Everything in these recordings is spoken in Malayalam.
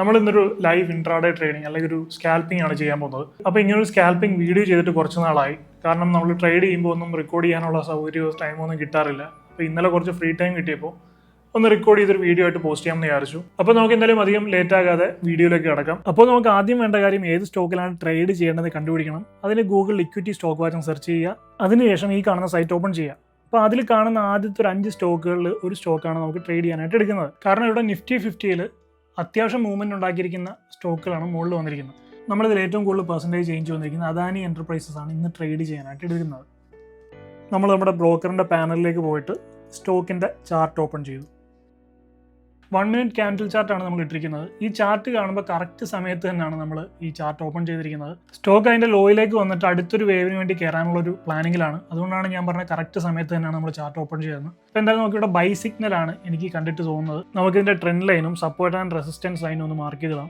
നമ്മൾ ഇന്നൊരു ലൈവ് ഇൻട്രാഡേ ട്രേഡിങ് അല്ലെങ്കിൽ ഒരു സ്കാൽപ്പിംഗ് ആണ് ചെയ്യാൻ പോകുന്നത്. അപ്പോൾ ഇങ്ങനെ ഒരു സ്കാൽപ്പിംഗ് വീഡിയോ ചെയ്തിട്ട് കുറച്ച് നാളായി. കാരണം നമ്മൾ ട്രേഡ് ചെയ്യുമ്പോൾ ഒന്നും റെക്കോർഡ് ചെയ്യാനുള്ള സൗകര്യമോ ടൈമോ ഒന്നും കിട്ടാറില്ല. അപ്പോൾ ഇന്നലെ കുറച്ച് ഫ്രീ ടൈം കിട്ടിയപ്പോൾ ഒന്ന് റെക്കോർഡ് ചെയ്തൊരു വീഡിയോ ആയിട്ട് പോസ്റ്റ് ചെയ്യാമെന്ന് വിചാരിച്ചു. അപ്പോൾ നമുക്ക് എന്തായാലും അധികം ലേറ്റ് ആകാതെ വീഡിയോയിലേക്ക് കിടക്കാം. അപ്പോൾ നമുക്ക് ആദ്യം വേണ്ട കാര്യം ഏത് സ്റ്റോക്കിലാണ് ട്രേഡ് ചെയ്യേണ്ടത് കണ്ടുപിടിക്കണം. അതിന് ഗൂഗിൾ ഇക്വിറ്റി സ്റ്റോക്ക് വാച്ചും സെർച്ച് ചെയ്യുക. അതിനുശേഷം ഈ കാണുന്ന സൈറ്റ് ഓപ്പൺ ചെയ്യുക. അപ്പോൾ അതിൽ കാണുന്ന ആദ്യത്തെ ഒരു അഞ്ച് സ്റ്റോക്കുകളിൽ ഒരു സ്റ്റോക്കാണ് നമുക്ക് ട്രേഡ് ചെയ്യാനായിട്ട് എടുക്കുന്നത്. കാരണം ഇവിടെ നിഫ്റ്റി ഫിഫ്റ്റിയിൽ അത്യാവശ്യം മൂവ്മെന്റ് ഉണ്ടാക്കിയിരിക്കുന്ന സ്റ്റോക്കുകളാണ് മുകളിൽ വന്നിരിക്കുന്നത്. നമ്മളിതിൽ ഏറ്റവും കൂടുതൽ പെർസെന്റേജ് ചേഞ്ച് വന്നിരിക്കുന്നത് അദാനി എന്റർപ്രൈസസ് ആണ് ഇന്ന് ട്രേഡ് ചെയ്യാനായിട്ട് എടുക്കുന്നത്. നമ്മൾ നമ്മുടെ ബ്രോക്കറിന്റെ പാനലിലേക്ക് പോയിട്ട് സ്റ്റോക്കിന്റെ ചാർട്ട് ഓപ്പൺ ചെയ്തു. വൺ മിനിറ്റ് ക്യാൻഡിൽ ചാർട്ടാണ് നമ്മൾ ഇട്ടിരിക്കുന്നത്. ഈ ചാർട്ട് കാണുമ്പോൾ കറക്റ്റ് സമയത്ത് തന്നെയാണ് നമ്മൾ ഈ ചാർട്ട് ഓപ്പൺ ചെയ്തിരിക്കുന്നത്. സ്റ്റോക്ക് അതിന്റെ ലോയിലേക്ക് വന്നിട്ട് അടുത്തൊരു വേവിന് വേണ്ടി കയറാനുള്ള ഒരു പ്ലാനിങ്ങിലാണ് അതുകൊണ്ടാണ് ഞാൻ പറഞ്ഞ കറക്റ്റ് സമയത്ത് തന്നെയാണ് നമ്മൾ ചാർട്ട് ഓപ്പൺ ചെയ്യുന്നത്. അപ്പോൾ എന്തായാലും നമുക്കിവിടെ ബൈ സിഗ്നലാണ് എനിക്ക് കണ്ടിട്ട് തോന്നുന്നത്. നമുക്ക് നമുക്കിതിന്റെ ട്രെൻഡ് ലൈനും സപ്പോർട്ട് ആൻഡ് റെസിസ്റ്റൻസ് ലൈനും ഒന്ന് മാർക്ക് ചെയ്തിടാം.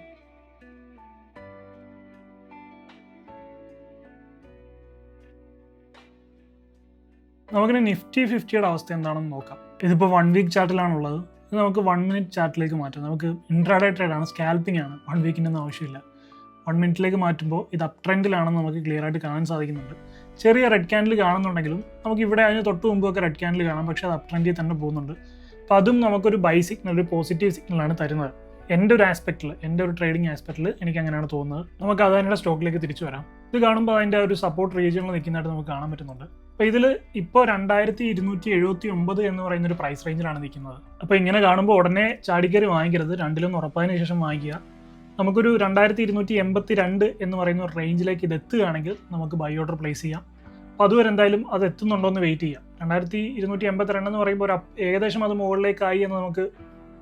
നമുക്കിനി നിഫ്റ്റി ഫിഫ്റ്റിയുടെ അവസ്ഥ എന്താണെന്ന് നോക്കാം. ഇതിപ്പോൾ വൺ വീക്ക് ചാർട്ടിലാണുള്ളത് നമുക്ക് വൺ മിനിറ്റ് ചാർട്ടിലേക്ക് മാറ്റാം. നമുക്ക് ഇൻട്രാഡേ ട്രേഡ് ആണ് സ്കാൽപ്പിംഗ് ആണ്. വൺ വീക്കിന്റെ ഒന്നും ആവശ്യമില്ല. വൺ മിനിറ്റിലേക്ക് മാറ്റുമ്പോൾ ഇത് അപ് ട്രെൻഡിലാണെന്ന് നമുക്ക് ക്ലിയർ ആയിട്ട് കാണാൻ സാധിക്കുന്നുണ്ട്. ചെറിയ റെഡ് ക്യാൻഡിൽ കാണുന്നുണ്ടെങ്കിലും നമുക്ക് ഇവിടെ അതിന് തൊട്ട് മുമ്പൊക്കെ റെഡ് ക്യാൻഡിൽ കാണാം. പക്ഷേ അത് അപ് ട്രെൻഡിൽ തന്നെ പോകുന്നുണ്ട്. അപ്പോൾ അതും നമുക്കൊരു ബൈ സിഗ്നൽ ഒരു പോസിറ്റീവ് സിഗ്നലാണ് തരുന്നത്. എന്റെ ഒരു ആസ്പെക്റ്റിൽ എന്റെ ഒരു ട്രേഡിംഗ് ആസ്പെക്റ്റിൽ എനിക്ക് അങ്ങനെയാണ് തോന്നുന്നത്. നമുക്ക് അത് അതിന്റെ സ്റ്റോക്കിലേക്ക് തിരിച്ചു വരാം. ഇത് കാണുമ്പോൾ അതിന്റെ ഒരു സപ്പോർട്ട് റീജിയനിൽ നിൽക്കുന്നതായിട്ട് നമുക്ക് കാണാൻ പറ്റുന്നുണ്ട്. അപ്പോൾ ഇതിൽ ഇപ്പോൾ രണ്ടായിരത്തി ഇരുന്നൂറ്റി എഴുപത്തി ഒമ്പത് എന്ന് പറയുന്ന ഒരു പ്രൈസ് റേഞ്ചിലാണ് നിൽക്കുന്നത് അപ്പോൾ ഇങ്ങനെ കാണുമ്പോൾ ഉടനെ ചാടിക്കറി വാങ്ങിക്കരുത്. രണ്ടിലൊന്ന് ഉറപ്പായതിനു ശേഷം വാങ്ങിക്കുക. നമുക്കൊരു രണ്ടായിരത്തി ഇരുന്നൂറ്റി എൺപത്തി രണ്ട് എന്ന് പറയുന്ന ഒരു റേഞ്ചിലേക്ക് ഇത് എത്തുകയാണെങ്കിൽ നമുക്ക് ബൈ ഓർഡർ പ്ലേസ് ചെയ്യാം. അപ്പോൾ അതുവരെ എന്തായാലും അത് എത്തുന്നുണ്ടോ എന്ന് വെയിറ്റ് ചെയ്യാം. രണ്ടായിരത്തി ഇരുന്നൂറ്റി എൺപത്തി രണ്ട് എന്ന് പറയുമ്പോൾ ഒരു ഏകദേശം അത് മുകളിലേക്കായി എന്ന് നമുക്ക്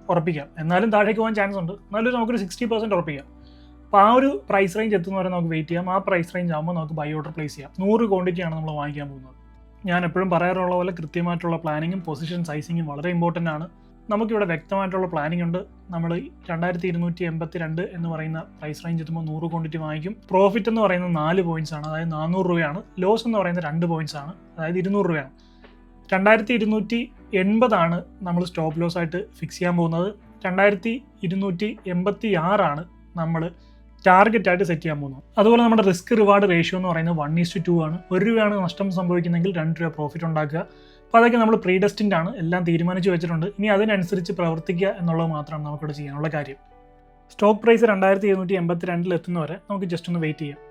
ഉറപ്പിക്കാം. എന്നാലും താഴേക്ക് പോകാൻ ചാൻസ് ഉണ്ട്. എന്നാലും നമുക്കൊരു സിക്സ്റ്റി പെർസെന്റ് ഉറപ്പിക്കാം. അപ്പോൾ ആ ഒരു പ്രൈസ് റേഞ്ച് എത്തുന്നവരെ നമുക്ക് വെയിറ്റ് ചെയ്യാം. ആ പ്രൈസ് റേഞ്ച് ആകുമ്പോൾ നമുക്ക് ബൈ ഓർഡർ പ്ലേസ് ചെയ്യാം. നൂറ് ക്വാണ്ടിറ്റിയാണ് നമ്മൾ വാങ്ങിക്കാൻ പോകുന്നത്. ഞാൻ എപ്പോഴും പറയാറുള്ള പോലെ കൃത്യമായിട്ടുള്ള പ്ലാനിങ്ങും പൊസിഷൻ സൈസിങ്ങും വളരെ ഇമ്പോർട്ടന്റ് ആണ്. നമുക്കിവിടെ വ്യക്തമായിട്ടുള്ള പ്ലാനിംഗ് ഉണ്ട്. നമ്മൾ രണ്ടായിരത്തി ഇരുന്നൂറ്റി എൺപത്തി രണ്ട് എന്ന് പറയുന്ന പ്രൈസ് റേഞ്ച് എത്തുമ്പോൾ നൂറ് ക്വാണ്ടിറ്റി വാങ്ങിക്കും. പ്രോഫിറ്റ് എന്ന് പറയുന്നത് നാല് പോയിന്റ്സ് ആണ്. അതായത് നാനൂറ് രൂപയാണ്. ലോസ് എന്ന് പറയുന്നത് രണ്ട് പോയിന്റ്സ് ആണ്. അതായത് ഇരുന്നൂറ് രൂപയാണ്. രണ്ടായിരത്തി ഇരുന്നൂറ്റി എൺപതാണ് നമ്മൾ സ്റ്റോപ്പ് ലോസ് ആയിട്ട് ഫിക്സ് ചെയ്യാൻ പോകുന്നത്. രണ്ടായിരത്തി ഇരുന്നൂറ്റി എൺപത്തി ആറാണ് നമ്മൾ ടാർഗറ്റ് ആയിട്ട് സെറ്റ് ചെയ്യാൻ പോകുന്നത് അതുപോലെ നമ്മുടെ റിസ്ക് റിവാർഡ് റേഷ്യോ എന്ന് പറയുന്നത് വൺ ഈസ്റ്റ് ടു ആണ്. ഒരു രൂപയാണ് നഷ്ടം സംഭവിക്കുന്നെങ്കിൽ രണ്ട് രൂപ പ്രോഫിറ്റ് ഉണ്ടാക്കുക. അപ്പോൾ അതൊക്കെ നമ്മൾ പ്രീ ഡെസ്റ്റിന്റ് ആണ്. എല്ലാം തീരുമാനിച്ചു വെച്ചിട്ടുണ്ട്. ഇനി അതിനനുസരിച്ച് പ്രവർത്തിക്കുക എന്നുള്ളത് മാത്രമാണ് നമുക്കിവിടെ ചെയ്യാനുള്ള കാര്യം. സ്റ്റോക്ക് പ്രൈസ് രണ്ടായിരത്തി ഇരുന്നൂറ്റി എൺപത്തി രണ്ടിൽ എത്തുന്നവരെ നമുക്ക് ജസ്റ്റ് ഒന്ന് വെയിറ്റ് ചെയ്യാം.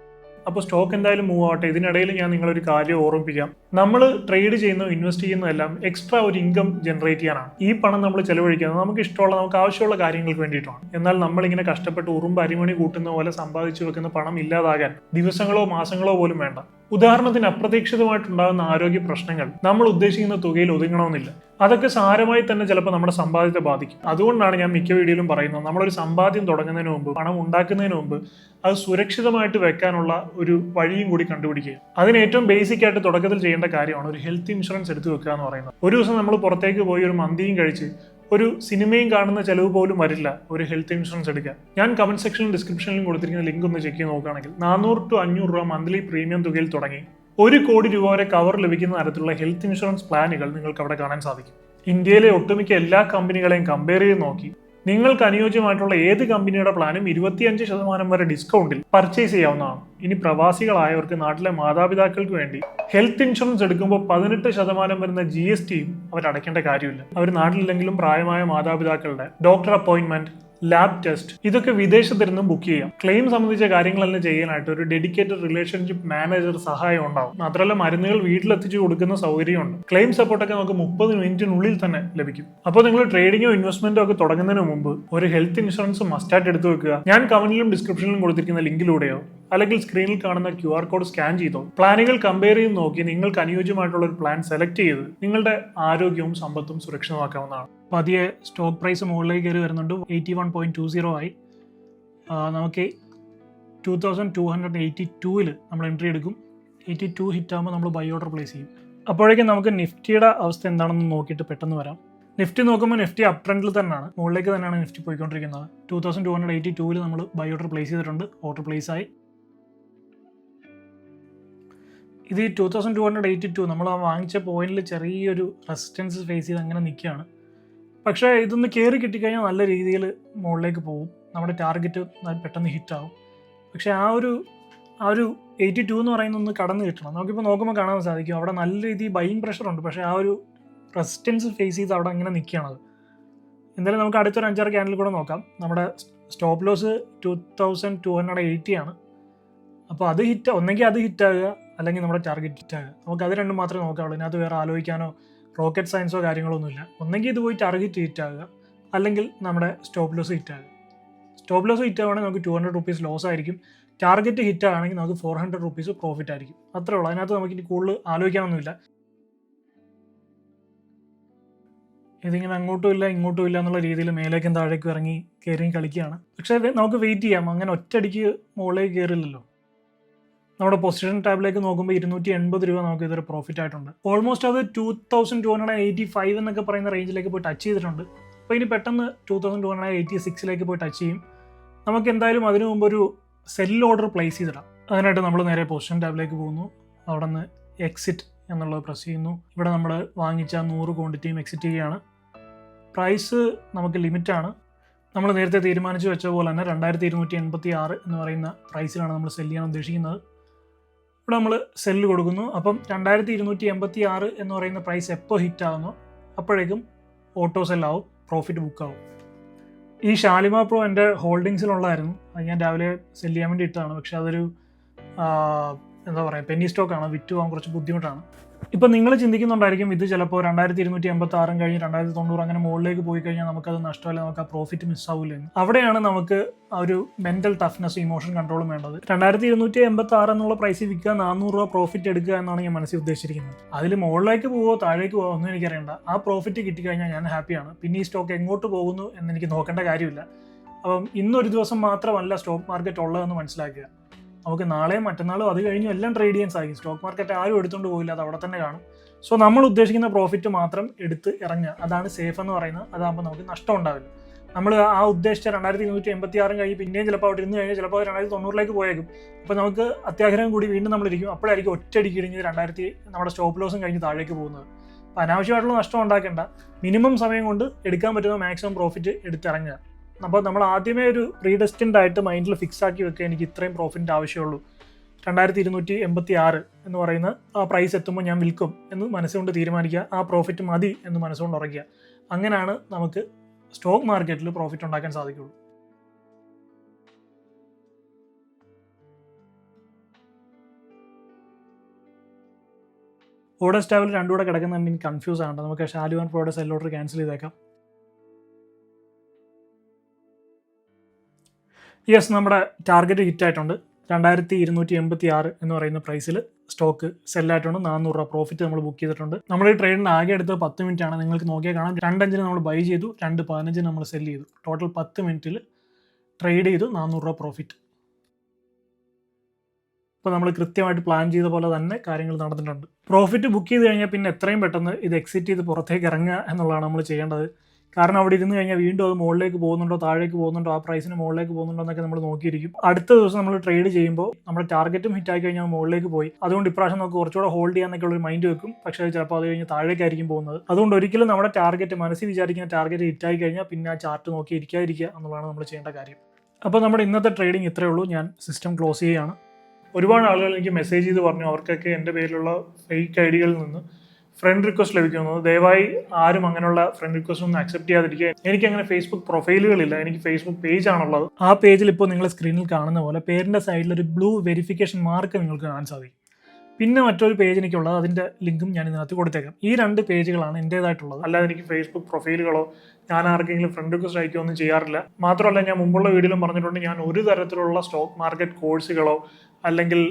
അപ്പോൾ സ്റ്റോക്ക് എന്തായാലും മൂവ് ആവട്ടെ. ഇതിനിടയിൽ ഞാൻ നിങ്ങളൊരു കാര്യം ഓർമ്മിപ്പിക്കാം. നമ്മൾ ട്രേഡ് ചെയ്യുന്നു ഇൻവെസ്റ്റ് ചെയ്യുന്നതെല്ലാം എക്സ്ട്രാ ഒരു ഇൻകം ജനറേറ്റ് ചെയ്യാനാണ്. ഈ പണം നമ്മൾ ചെലവഴിക്കുന്നത് നമുക്ക് ഇഷ്ടമുള്ള നമുക്ക് ആവശ്യമുള്ള കാര്യങ്ങൾക്ക് വേണ്ടിയിട്ടാണ്. എന്നാൽ നമ്മളിങ്ങനെ കഷ്ടപ്പെട്ട് ഉറുമ്പ് അരിമണി കൂട്ടുന്ന പോലെ സമ്പാദിച്ചു വെക്കുന്ന പണം ഇല്ലാതാകാൻ ദിവസങ്ങളോ മാസങ്ങളോ പോലും വേണ്ട. ഉദാഹരണത്തിന് അപ്രതീക്ഷിതമായിട്ടുണ്ടാകുന്ന ആരോഗ്യ പ്രശ്നങ്ങൾ. നമ്മൾ ഉദ്ദേശിക്കുന്ന തുകയിൽ ഒതുങ്ങണമെന്നില്ല. അതൊക്കെ സാരമായി തന്നെ ചിലപ്പോൾ നമ്മുടെ സമ്പാദ്യത്തെ ബാധിക്കും. അതുകൊണ്ടാണ് ഞാൻ മിക്ക വീഡിയോയിലും പറയുന്നത്. നമ്മളൊരു സമ്പാദ്യം തുടങ്ങുന്നതിന് മുമ്പ് പണം ഉണ്ടാക്കുന്നതിന് മുമ്പ് അത് സുരക്ഷിതമായിട്ട് വെക്കാനുള്ള ഒരു വഴിയും കൂടി കണ്ടുപിടിക്കുക. അതിന് ഏറ്റവും ബേസിക് ആയിട്ട് തുടക്കത്തിൽ ചെയ്യേണ്ട കാര്യമാണ് ഒരു ഹെൽത്ത് ഇൻഷുറൻസ് എടുത്തു വെക്കുക എന്ന് പറയുന്നത്. ഒരു ദിവസം നമ്മൾ പുറത്തേക്ക് പോയി ഒരു മന്തിയും കഴിച്ച് ഒരു സിനിമയും കാണുന്ന ചിലവ് പോലും വരില്ല ഒരു ഹെൽത്ത് ഇൻഷുറൻസ് എടുക്കാൻ. ഞാൻ കമന്റ് സെക്ഷനിലും ഡിസ്ക്രിപ്ഷനിലും കൊടുത്തിരിക്കുന്ന ലിങ്ക് ഒന്ന് ചെക്ക് ചെയ്ത് നോക്കുകയാണെങ്കിൽ നാനൂറ് ടു അഞ്ഞൂറ് രൂപ മന്ത്ലി പ്രീമിയം തുകയിൽ തുടങ്ങി ഒരു കോടി രൂപ വരെ കവർ ലഭിക്കുന്ന തരത്തിലുള്ള ഹെൽത്ത് ഇൻഷുറൻസ് പ്ലാനുകൾ നിങ്ങൾക്ക് അവിടെ കാണാൻ സാധിക്കും. ഇന്ത്യയിലെ ഒട്ടുമിക്ക എല്ലാ കമ്പനികളെയും കമ്പയർ ചെയ്ത് നോക്കി നിങ്ങൾക്ക് അനുയോജ്യമായിട്ടുള്ള ഏത് കമ്പനിയുടെ പ്ലാനും ഇരുപത്തിയഞ്ച് ശതമാനം വരെ ഡിസ്കൗണ്ടിൽ പർച്ചേസ് ചെയ്യാവുന്നതാണ്. ഇനി പ്രവാസികളായവർക്ക് നാട്ടിലെ മാതാപിതാക്കൾക്ക് വേണ്ടി ഹെൽത്ത് ഇൻഷുറൻസ് എടുക്കുമ്പോൾ പതിനെട്ട് ശതമാനം വരുന്ന ജി എസ് ടിയും അവർ അടയ്ക്കേണ്ട കാര്യമില്ല. അവർ നാട്ടിലില്ലെങ്കിലും പ്രായമായ മാതാപിതാക്കളുടെ ഡോക്ടർ അപ്പോയിന്റ്മെന്റ് ലാബ് ടെസ്റ്റ് ഇതൊക്കെ വിദേശത്തിരുന്ന് ബുക്ക് ചെയ്യാം. ക്ലെയിം സംബന്ധിച്ച കാര്യങ്ങളെല്ലാം ചെയ്യാനായിട്ട് ഒരു ഡെഡിക്കേറ്റഡ് റിലേഷൻഷിപ്പ് മാനേജർ സഹായം ഉണ്ടാവും. മാത്രമല്ല മരുന്നുകൾ വീട്ടിലെത്തിച്ചു കൊടുക്കുന്ന സൗകര്യമുണ്ട്. ക്ലെയിം സപ്പോർട്ടൊക്കെ നമുക്ക് മുപ്പത് മിനിറ്റിനുള്ളിൽ തന്നെ ലഭിക്കും. അപ്പോൾ നിങ്ങൾ ട്രേഡിങ്ങോ ഇൻവെസ്റ്റ്മെന്റോ ഒക്കെ തുടങ്ങുന്നതിന് മുമ്പ് ഒരു ഹെൽത്ത് ഇൻഷുറൻസ് മസ്റ്റായിട്ട് എടുത്തു വെക്കുക. ഞാൻ കമന്റിലും ഡിസ്ക്രിപ്ഷനിലും കൊടുത്തിരിക്കുന്ന ലിങ്കിലൂടെയോ അല്ലെങ്കിൽ സ്ക്രീനിൽ കാണുന്ന ക്യു ആർ കോഡ് സ്കാൻ ചെയ്തോ. പ്ലാനുകൾ കമ്പയർ ചെയ്ത് നോക്കി നിങ്ങൾക്ക് അനുയോജ്യമായിട്ടുള്ള ഒരു പ്ലാൻ സെലക്ട് ചെയ്ത് നിങ്ങളുടെ ആരോഗ്യവും സമ്പത്തും സുരക്ഷിതമാക്കാവുന്നതാണ്. പതിയെ സ്റ്റോക്ക് പ്രൈസ് മുകളിലേക്ക് കയറി വരുന്നുണ്ട്. Eighty one point two zero ആയി നമുക്ക് two thousand two hundred eighty ടൂവിൽ നമ്മൾ എൻട്രി എടുക്കും. എയ്റ്റി ടു ഹിറ്റ് ആകുമ്പോൾ നമ്മൾ ബൈ ഓർഡർ പ്ലേസ് ചെയ്യും. അപ്പോഴേക്കും നമുക്ക് നിഫ്റ്റിയുടെ അവസ്ഥ എന്താണെന്ന് നോക്കിയിട്ട് പെട്ടെന്ന് വരാം. നിഫ്റ്റി നോക്കുമ്പോൾ നിഫ്റ്റി അപ് ട്രെൻഡിൽ തന്നെയാണ്. മുകളിലേക്ക് തന്നെയാണ് നിഫ്റ്റി പോയിക്കൊണ്ടിരിക്കുന്നത്. Two thousand two hundred eighty ടൂവിൽ നമ്മൾ ബൈ ഓർഡർ പ്ലേസ് ചെയ്തിട്ടുണ്ട്. ഓർഡർ പ്ലേസ് ആയി. ഇത് two thousand two hundred eighty two നമ്മൾ ആ വാങ്ങിച്ച പോയിന്റിൽ ചെറിയൊരു റെസിസ്റ്റൻസ് ഫേസ് ചെയ്ത് അങ്ങനെ നിൽക്കുകയാണ് പക്ഷേ ഇതൊന്ന് കയറി കിട്ടിക്കഴിഞ്ഞാൽ നല്ല രീതിയിൽ മുകളിലേക്ക് പോകും നമ്മുടെ ടാർഗറ്റ് പെട്ടെന്ന് ഹിറ്റാവും പക്ഷേ ആ ഒരു ആ ഒരു എയ്റ്റി ടു എന്ന് പറയുന്ന ഒന്ന് കടന്നു കിട്ടണം. നമുക്കിപ്പോൾ നോക്കുമ്പോൾ കാണാൻ സാധിക്കും. അവിടെ നല്ല രീതിയിൽ പ്രഷർ ഉണ്ട്. പക്ഷേ ആ ഒരു റെസിസ്റ്റൻസ് ഫേസ് ചെയ്ത് അവിടെ അങ്ങനെ നിൽക്കുകയാണത് എന്തായാലും നമുക്ക് അടുത്തൊരു അഞ്ചാറ് ക്യാൻഡിൽ കൂടെ നോക്കാം. നമ്മുടെ stop loss two thousand two hundred eighty ആണ്. അപ്പോൾ അത് ഹിറ്റ് ഒന്നെങ്കിൽ അത് ഹിറ്റ് ആകുക അല്ലെങ്കിൽ നമ്മുടെ ടാർഗറ്റ് നമുക്ക് അത് രണ്ടും മാത്രമേ നോക്കാവുള്ളൂ. ഇതിനകത്ത് വേറെ ആലോചിക്കാനോ റോക്കറ്റ് സയൻസോ കാര്യങ്ങളോ ഒന്നുമില്ല. ഒന്നെങ്കിൽ ഇത് പോയി ടാർഗറ്റ് ഹിറ്റ് ആകുക. അല്ലെങ്കിൽ നമ്മുടെ സ്റ്റോപ്പ് ലോസ് ഹിറ്റ് ആകുക. സ്റ്റോപ്പ് ലോസ് ഹിറ്റ് ആവുകയാണെങ്കിൽ നമുക്ക് ടു ഹൺഡ്രഡ് റുപ്പീസ് ലോസ് ആയിരിക്കും. ടാർഗറ്റ് ഹിറ്റ് ആണെങ്കിൽ നമുക്ക് ഫോർ ഹൺഡ്രഡ് റുപ്പീസ് പ്രോഫിറ്റ് ആയിരിക്കും. അത്രേ ഉള്ളൂ. അതിനകത്ത് നമുക്ക് ഇനി കൂടുതൽ ആലോചിക്കാനൊന്നുമില്ല. ഇതിങ്ങനെ അങ്ങോട്ടും ഇല്ല ഇങ്ങോട്ടും ഇല്ല എന്നുള്ള രീതിയിൽ മേലേക്കും താഴേക്കും ഇറങ്ങി കയറി കളിക്കുകയാണ്. പക്ഷേ നമുക്ക് വെയിറ്റ് ചെയ്യാം. അങ്ങനെ ഒറ്റയടിക്ക് മുകളിലേക്ക് കയറില്ലല്ലോ. നമ്മുടെ പൊസിഷൻ ടാബിലേക്ക് നോക്കുമ്പോൾ ഇരുന്നൂറ്റി എൺപത് രൂപ നമുക്ക് ഇതൊരു പ്രോഫിറ്റ് ആയിട്ടുണ്ട്. ഓൾമോസ്റ്റ് അത് two thousand two hundred eighty five എന്നൊക്കെ പറയുന്ന റേഞ്ചിലേക്ക് പോയി ടച്ച് ചെയ്തിട്ടുണ്ട്. അപ്പോൾ ഇനി പെട്ടെന്ന് two thousand two hundred eighty സിക്സിലേക്ക് പോയി ടച്ച് ചെയ്യും. നമുക്ക് എന്തായാലും അതിനു മുമ്പ് ഒരു സെൽ ഓർഡർ പ്ലേസ് ചെയ്തിടാം. അതിനായിട്ട് നമ്മൾ നേരെ പൊസിഷൻ ടാബിലേക്ക് പോകുന്നു. അവിടെ നിന്ന് എക്സിറ്റ് എന്നുള്ളത് പ്രസ് ചെയ്യുന്നു. ഇവിടെ നമ്മൾ വാങ്ങിച്ച നൂറ് ക്വാണ്ടിറ്റിയും എക്സിറ്റ് ചെയ്യുകയാണ്. പ്രൈസ് നമുക്ക് ലിമിറ്റാണ് നമ്മൾ നേരത്തെ തീരുമാനിച്ചു വെച്ച പോലെ തന്നെ രണ്ടായിരത്തി ഇരുന്നൂറ്റി എൺപത്തി ആറ് എന്ന് പറയുന്ന പ്രൈസിലാണ് നമ്മൾ സെൽ ചെയ്യാൻ ഉദ്ദേശിക്കുന്നത്. ഇവിടെ നമ്മൾ സെല്ല് കൊടുക്കുന്നു. അപ്പം രണ്ടായിരത്തി ഇരുന്നൂറ്റി എൺപത്തി ആറ് എന്ന് പറയുന്ന പ്രൈസ് എപ്പോൾ ഹിറ്റ് ആകുന്നോ അപ്പോഴേക്കും ഓട്ടോ സെല്ലാവും പ്രോഫിറ്റ് ബുക്കാവും ഈ ഷാലിമ പ്രോ എന്റെ ഹോൾഡിങ്സിലുള്ളതായിരുന്നു അത് ഞാൻ രാവിലെ സെല്ല് ചെയ്യാൻ വേണ്ടി ഇട്ടതാണ്. പക്ഷെ അതൊരു എന്താ പറയുക പെന്നി സ്റ്റോക്കാണ് വിറ്റ് പോകാൻ കുറച്ച് ബുദ്ധിമുട്ടാണ്. ഇപ്പം നിങ്ങൾ ചിന്തിക്കുന്നുണ്ടായിരിക്കും ഇത് ചിലപ്പോൾ രണ്ടായിരത്തി ഇരുന്നൂറ്റി എൺപത്തി ആറും കഴിഞ്ഞ് രണ്ടായിരത്തി തൊണ്ണൂറ് അങ്ങനെ മുകളിലേക്ക് പോയി കഴിഞ്ഞാൽ നമുക്കത് നഷ്ടമല്ല നമുക്ക് ആ പ്രോഫിറ്റ് മിസ്സാവില്ലന്ന്. അവിടെയാണ് നമുക്ക് ആ ഒരു മെന്റൽ ടഫ്നെസ് ഇമോഷൻ കൺട്രോളും വേണ്ടത്. രണ്ടായിരത്തി ഇരുന്നൂറ്റി എൺപത്തി ആറ് എന്നുള്ള പ്രൈസിൽ വിൽക്കുക നാനൂറ് രൂപ പ്രോഫിറ്റ് എടുക്കുക എന്നാണ് ഞാൻ മനസ്സിൽ ഉദ്ദേശിച്ചിരിക്കുന്നത്. അതിൽ മുകളിലേക്ക് പോവോ താഴേക്ക് പോവോ ഒന്നും എനിക്കറിയണ്ട. ആ പ്രോഫിറ്റ് കിട്ടിക്കഴിഞ്ഞാൽ ഞാൻ ഹാപ്പിയാണ് പിന്നെ ഈ സ്റ്റോക്ക് എങ്ങോട്ട് പോകുന്നു എന്ന് എനിക്ക് നോക്കേണ്ട കാര്യമില്ല. അപ്പം ഇന്നൊരു ദിവസം മാത്രമല്ല സ്റ്റോക്ക് മാർക്കറ്റ് ഉള്ളതെന്ന് മനസ്സിലാക്കുക. നമുക്ക് നാളെയും മറ്റന്നാളും അത് കഴിഞ്ഞും എല്ലാം ട്രേഡ് ചെയ്യാൻ സാധിക്കും. സ്റ്റോക്ക് മാർക്കറ്റ് ആരും എടുത്തുകൊണ്ട് പോയില്ല അത് അവിടെ തന്നെ കാണും. സോ നമ്മൾ ഉദ്ദേശിക്കുന്ന പ്രോഫിറ്റ് മാത്രം എടുത്ത് ഇറങ്ങുക. അതാണ് സേഫ് എന്ന് പറയുന്നത്. അതാകുമ്പോൾ നമുക്ക് നഷ്ടം ഉണ്ടാവില്ല. നമ്മൾ ആ ഉദ്ദേശിച്ച രണ്ടായിരത്തി ഇരുന്നൂറ്റി എൺപത്തി ആറും കഴിഞ്ഞ് പിന്നെയും ചിലപ്പോൾ അവിടെ ഇരുന്ന് കഴിഞ്ഞാൽ ചിലപ്പോൾ രണ്ടായിരത്തി തൊണ്ണൂറിലേക്ക് പോയേക്കും. അപ്പോൾ നമുക്ക് അത്യാഗ്രഹം കൂടി വീണ്ടും നമ്മളിരിക്കും അപ്പോഴായിരിക്കും ഒറ്റയടിക്ക് ഇടിഞ്ഞ് രണ്ടായിരത്തി നമ്മുടെ സ്റ്റോപ്പ് ലോസും കഴിഞ്ഞ് താഴേക്ക് പോകുന്നത്. അപ്പോൾ അനാവശ്യമായിട്ടുള്ള നഷ്ടം ഉണ്ടാക്കേണ്ട. മിനിമം സമയം കൊണ്ട് എടുക്കാൻ പറ്റുന്ന മാക്സിമം പ്രോഫിറ്റ് എടുത്തിറങ്ങുക. അപ്പോൾ നമ്മൾ ആദ്യമേ ഒരു പ്രീഡെസ്റ്റിൻഡ് ആയിട്ട് മൈൻഡിൽ ഫിക്സ് ആക്കി വെക്കുക എനിക്ക് ഇത്രയും പ്രോഫിറ്റ് ആവശ്യമുള്ളൂ രണ്ടായിരത്തി ഇരുന്നൂറ്റി എൺപത്തി ആറ് എന്ന് പറയുന്ന ആ പ്രൈസ് എത്തുമ്പോൾ ഞാൻ വിൽക്കും എന്ന് മനസ്സുകൊണ്ട് തീരുമാനിക്കുക. ആ പ്രോഫിറ്റ് മതി എന്ന് മനസ്സുകൊണ്ട് ഉറയ്ക്കുക. അങ്ങനെയാണ് നമുക്ക് സ്റ്റോക്ക് മാർക്കറ്റിൽ പ്രോഫിറ്റ് ഉണ്ടാക്കാൻ സാധിക്കുള്ളൂ. ഓർഡർ സ്റ്റാബിൽ കിടക്കുന്നുണ്ടെങ്കിൽ കൂടെ കിടക്കുന്നുണ്ട്. കൺഫ്യൂസ് ആണ്. നമുക്ക് ഷാലുവാൻ സെൽ ഓർഡർ ക്യാൻസൽ ചെയ്തേക്കാം. യെസ് നമ്മുടെ ടാർഗറ്റ് ഹിറ്റ് ആയിട്ടുണ്ട്. രണ്ടായിരത്തി ഇരുന്നൂറ്റി എൺപത്തി ആറ് എന്ന് പറയുന്ന പ്രൈസിൽ സ്റ്റോക്ക് സെല്ലായിട്ടുണ്ട് നാനൂറ് രൂപ പ്രോഫിറ്റ് നമ്മൾ ബുക്ക് ചെയ്തിട്ടുണ്ട്. നമ്മൾ ഈ ട്രേഡിന് ആകെ എടുത്തത് പത്ത് മിനിറ്റ് ആണ്. നിങ്ങൾക്ക് നോക്കിയാൽ കാണാം. രണ്ടഞ്ചിന് നമ്മൾ ബൈ ചെയ്തു. രണ്ട് പതിനഞ്ചിന് നമ്മൾ സെൽ ചെയ്തു. ടോട്ടൽ പത്ത് മിനിറ്റിൽ ട്രേഡ് ചെയ്തു. നാനൂറ് രൂപ പ്രോഫിറ്റ് ഇപ്പോൾ നമ്മൾ കൃത്യമായിട്ട് പ്ലാൻ ചെയ്ത പോലെ തന്നെ കാര്യങ്ങൾ നടന്നിട്ടുണ്ട്. പ്രോഫിറ്റ് ബുക്ക് ചെയ്ത് കഴിഞ്ഞാൽ പിന്നെ എത്രയും പെട്ടെന്ന് ഇത് എക്സിറ്റ് ചെയ്ത് പുറത്തേക്ക് ഇറങ്ങുക എന്നുള്ളതാണ് നമ്മൾ ചെയ്യേണ്ടത്. കാരണം അവിടെ ഇരുന്ന് കഴിഞ്ഞാൽ വീണ്ടും അത് മുകളിലേക്ക് പോകുന്നുണ്ടോ താഴേക്ക് പോകുന്നുണ്ടോ ആ പ്രൈസിന് മുകളിലേക്ക് പോകുന്നുണ്ടോ എന്നൊക്കെ നമ്മൾ നോക്കിയിരിക്കും. അടുത്ത ദിവസം നമ്മൾ ട്രേഡ് ചെയ്യുമ്പോൾ നമ്മുടെ ടാർഗറ്റും ഹിറ്റ് ആയി കഴിഞ്ഞാൽ മുകളിലേക്ക് പോയി. അതുകൊണ്ട് ഇപ്രാവശ്യം നമുക്ക് കുറച്ചുകൂടെ ഹോൾഡ് ചെയ്യാന്നൊക്കെ ഒരു മൈൻഡ് വെക്കും. പക്ഷേ ചിലപ്പോൾ അത് കഴിഞ്ഞ് താഴേക്കായിരിക്കും പോകുന്നത്. അതുകൊണ്ട് ഒരിക്കലും നമ്മുടെ ടാർഗറ്റ് മനസ്സിൽ വിചാരിക്കുന്ന ടാർഗറ്റ് ഹിറ്റ് ആയി കഴിഞ്ഞാൽ പിന്നെ ആ ചാർട്ട് നോക്കി ഇരിക്കാതിരിക്കുക എന്നുള്ളതാണ് നമ്മൾ ചെയ്യേണ്ട കാര്യം. അപ്പോൾ നമ്മുടെ ഇന്നത്തെ ട്രേഡിംഗ് ഇത്രയേ ഉള്ളൂ. ഞാൻ സിസ്റ്റം ക്ലോസ് ചെയ്യുകയാണ്. ഒരുപാട് ആളുകൾ എനിക്ക് മെസ്സേജ് ചെയ്ത് പറഞ്ഞു. അവർക്കൊക്കെ എന്റെ പേരിലുള്ള ഫേക്ക് ഐഡികളിൽ നിന്ന് ഫ്രണ്ട് റിക്വസ്റ്റ് ലഭിക്കുന്നു. ദയവായി ആരും അങ്ങനെയുള്ള ഫ്രണ്ട് റിക്വസ്റ്റ് ഒന്നും അക്സെപ്റ്റ് ചെയ്യാതിരിക്കുക. എനിക്ക് അങ്ങനെ ഫേസ്ബുക്ക് പ്രൊഫൈലുകളില്ല എനിക്ക് ഫേസ്ബുക്ക് പേജ് ആണുള്ളത്. ആ പേജിൽ ഇപ്പോൾ നിങ്ങൾ സ്ക്രീനിൽ കാണുന്ന പോലെ പേരിന്റെ സൈഡിൽ ഒരു ബ്ലൂ വെരിഫിക്കേഷൻ മാർക്ക് നിങ്ങൾക്ക് കാണാൻ സാധിക്കും. പിന്നെ മറ്റൊരു പേജ് എനിക്കുള്ളത്. അതിന്റെ ലിങ്കും ഞാൻ ഇതിനകത്ത് കൊടുത്തേക്കാം. ഈ രണ്ട് പേജുകളാണ് എന്റേതായിട്ടുള്ളത്. അല്ലാതെ എനിക്ക് ഫേസ്ബുക്ക് പ്രൊഫൈലുകളോ ഞാൻ ആർക്കെങ്കിലും ഫ്രണ്ട് റിക്വസ്റ്റ് അയക്കുകയോ ഒന്നും ചെയ്യാറില്ല. മാത്രമല്ല ഞാൻ മുമ്പുള്ള വീഡിയോയിലും പറഞ്ഞിട്ടുണ്ട് ഞാൻ ഒരു തരത്തിലുള്ള സ്റ്റോക്ക് മാർക്കറ്റ് കോഴ്സുകളോ അല്ലെങ്കിൽ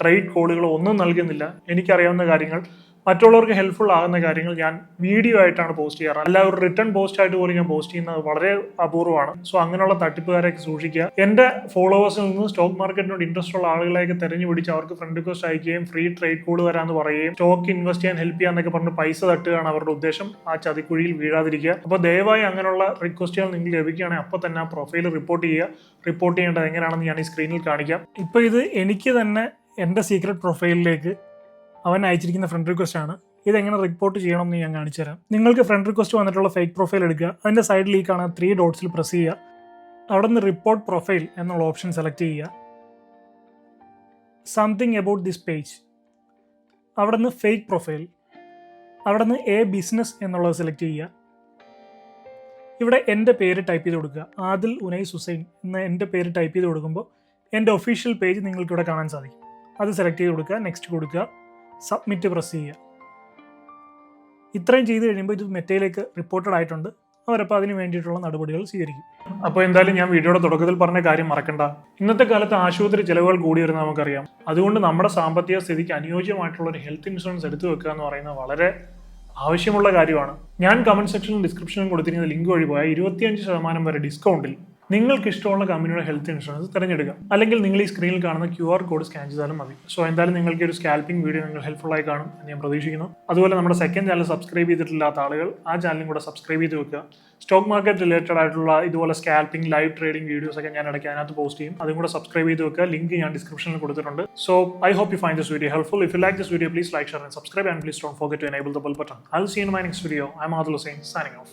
ട്രേഡ് കോളുകളോ ഒന്നും നൽകുന്നില്ല. എനിക്കറിയാവുന്ന കാര്യങ്ങൾ മറ്റുള്ളവർക്ക് ഹെൽപ്ഫുൾ ആകുന്ന കാര്യങ്ങൾ ഞാൻ വീഡിയോ ആയിട്ടാണ് പോസ്റ്റ് ചെയ്യാറ്. അല്ല ഒരു റിട്ടേൺ പോസ്റ്റ് ആയിട്ട് പോലും ഞാൻ പോസ്റ്റ് ചെയ്യുന്നത് വളരെ അപൂർവമാണ്. സോ അങ്ങനെയുള്ള തട്ടിപ്പുകാരെയൊക്കെ സൂക്ഷിക്കുക. എന്റെ ഫോളോവേഴ്സിൽ നിന്ന് സ്റ്റോക്ക് മാർക്കറ്റിനോട് ഇൻട്രസ്റ്റ് ഉള്ള ആളുകളെയൊക്കെ തെരഞ്ഞു പിടിച്ച് അവർക്ക് ഫ്രണ്ട് റിക്വസ്റ്റ് അയക്കുകയും ഫ്രീ ട്രേഡ് കോൾ വരാന്ന് പറയുകയും സ്റ്റോക്ക് ഇൻവെസ്റ്റ് ചെയ്യാൻ ഹെൽപ്പ് ചെയ്യാന്നൊക്കെ പറഞ്ഞ് പൈസ തട്ടുകയാണ് അവരുടെ ഉദ്ദേശം. ആ ചതിക്കുഴിയിൽ വീഴാതിരിക്കുക. അപ്പോൾ ദയവായി അങ്ങനെയുള്ള റിക്വസ്റ്റുകൾ നിങ്ങൾ ലഭിക്കുകയാണെങ്കിൽ അപ്പോൾ തന്നെ ആ പ്രൊഫൈൽ റിപ്പോർട്ട് ചെയ്യുക. റിപ്പോർട്ട് ചെയ്യേണ്ടത് എങ്ങനെയാണെന്ന് ഞാൻ ഈ സ്ക്രീനിൽ കാണിക്കാം. ഇപ്പോൾ ഇത് എനിക്ക് തന്നെ എന്റെ സീക്രട്ട് പ്രൊഫൈലിലേക്ക് അവൻ അയച്ചിരിക്കുന്ന ഫ്രണ്ട് റിക്വസ്റ്റ് ആണ്. ഇതെങ്ങനെ റിപ്പോർട്ട് ചെയ്യണം എന്ന് ഞാൻ കാണിച്ചു തരാം. നിങ്ങൾക്ക് ഫ്രണ്ട് റിക്വസ്റ്റ് വന്നിട്ടുള്ള ഫേക്ക് പ്രൊഫൈൽ എടുക്കുക. അതിന്റെ സൈഡിൽ ഈ കാണാൻ ത്രീ ഡോട്ട്സിൽ പ്രസ് ചെയ്യുക. അവിടെ നിന്ന് റിപ്പോർട്ട് പ്രൊഫൈൽ എന്നുള്ള ഓപ്ഷൻ സെലക്ട് ചെയ്യുക. സംതിങ് എബൌട്ട് ദിസ് പേജ് അവിടെ നിന്ന് ഫേക്ക് പ്രൊഫൈൽ അവിടെ നിന്ന് എ ബിസിനസ് എന്നുള്ളത് സെലക്ട് ചെയ്യുക. ഇവിടെ എന്റെ പേര് ടൈപ്പ് ചെയ്ത് കൊടുക്കുക. ആദിൽ ഉനൈസ് ഹുസൈൻ എന്ന എന്റെ പേര് ടൈപ്പ് ചെയ്ത് കൊടുക്കുമ്പോൾ എന്റെ ഒഫീഷ്യൽ പേജ് നിങ്ങൾക്കിവിടെ കാണാൻ സാധിക്കും. അത് സെലക്ട് ചെയ്ത് കൊടുക്കുക. നെക്സ്റ്റ് കൊടുക്കുക. സബ്മിറ്റ് പ്രസ് ചെയ്യുക. ഇത്രയും ചെയ്ത് കഴിയുമ്പോൾ ഇത് മെറ്റയിലേക്ക് റിപ്പോർട്ടഡ് ആയിട്ടുണ്ട്. അവരപ്പോൾ അതിന് വേണ്ടിയിട്ടുള്ള നടപടികൾ സ്വീകരിക്കും. അപ്പോൾ എന്തായാലും ഞാൻ വീഡിയോയുടെ തുടക്കത്തിൽ പറഞ്ഞ കാര്യം മറക്കണ്ട. ഇന്നത്തെ കാലത്ത് ആശുപത്രി ചിലവുകൾ കൂടി വരുന്ന നമുക്കറിയാം. അതുകൊണ്ട് നമ്മുടെ സാമ്പത്തിക സ്ഥിതിക്ക് അനുയോജ്യമായിട്ടുള്ള ഒരു ഹെൽത്ത് ഇൻഷുറൻസ് എടുത്തു വെക്കുക എന്ന് പറയുന്നത് വളരെ ആവശ്യമുള്ള കാര്യമാണ്. ഞാൻ കമന്റ് സെക്ഷനിലും ഡിസ്ക്രിപ്ഷനിലും കൊടുത്തിരിക്കുന്ന ലിങ്ക് വഴി പോയാൽ ഇരുപത്തിയഞ്ച് ശതമാനം വരെ ഡിസ്കൗണ്ടിൽ നിങ്ങൾക്ക് ഇഷ്ടമുള്ള കമ്പനിയുടെ ഹെൽത്ത് ഇൻഷുറൻസ് തിരഞ്ഞെടുക്കുക അല്ലെങ്കിൽ നിങ്ങൾ ഈ സ്ക്രീനിൽ കാണുന്ന ക്യു ആർ കോഡ് സ്കാൻ ചെയ്താലും മതി. സോ എന്തായാലും നിങ്ങൾക്ക് ഒരു സ്കാൽപ്പിംഗ് വീഡിയോ നിങ്ങൾ ഹെൽപ്ഫുൾ ആയി കാണും എന്ന് ഞാൻ പ്രതീക്ഷിക്കുന്നു. അതുപോലെ നമ്മുടെ സെക്കൻഡ് ചാനൽ സബ്സ്ക്രൈബ് ചെയ്തിട്ടില്ലാത്ത ആളുകൾ ആ ചാനലും കൂടെ സബ്സ്ക്രൈബ് ചെയ്ത് വെക്കുക. സ്റ്റോക്ക് മാർക്കറ്റ് റിലേറ്റഡ് ആയിട്ടുള്ള ഇതുപോലെ സ്കാൽപ്പിംഗ് ലൈവ് ട്രേഡിംഗ് വീഡിയോസ് ഒക്കെ ഞാൻ ഇടയ്ക്ക് അതിനകത്ത് പോസ്റ്റ് ചെയ്യും. അതും കൂടെ സബ്സ്ക്രൈബ് ചെയ്ത് വെക്കുക. ലിങ്ക് ഞാൻ ഡിസ്ക്രിപ്ഷനിൽ കൊടുത്തിട്ടുണ്ട്. So I hope you find this video helpful if you like this video please like share and subscribe and please don't forget to enable the bell button I will see in my next video I'm sign signing off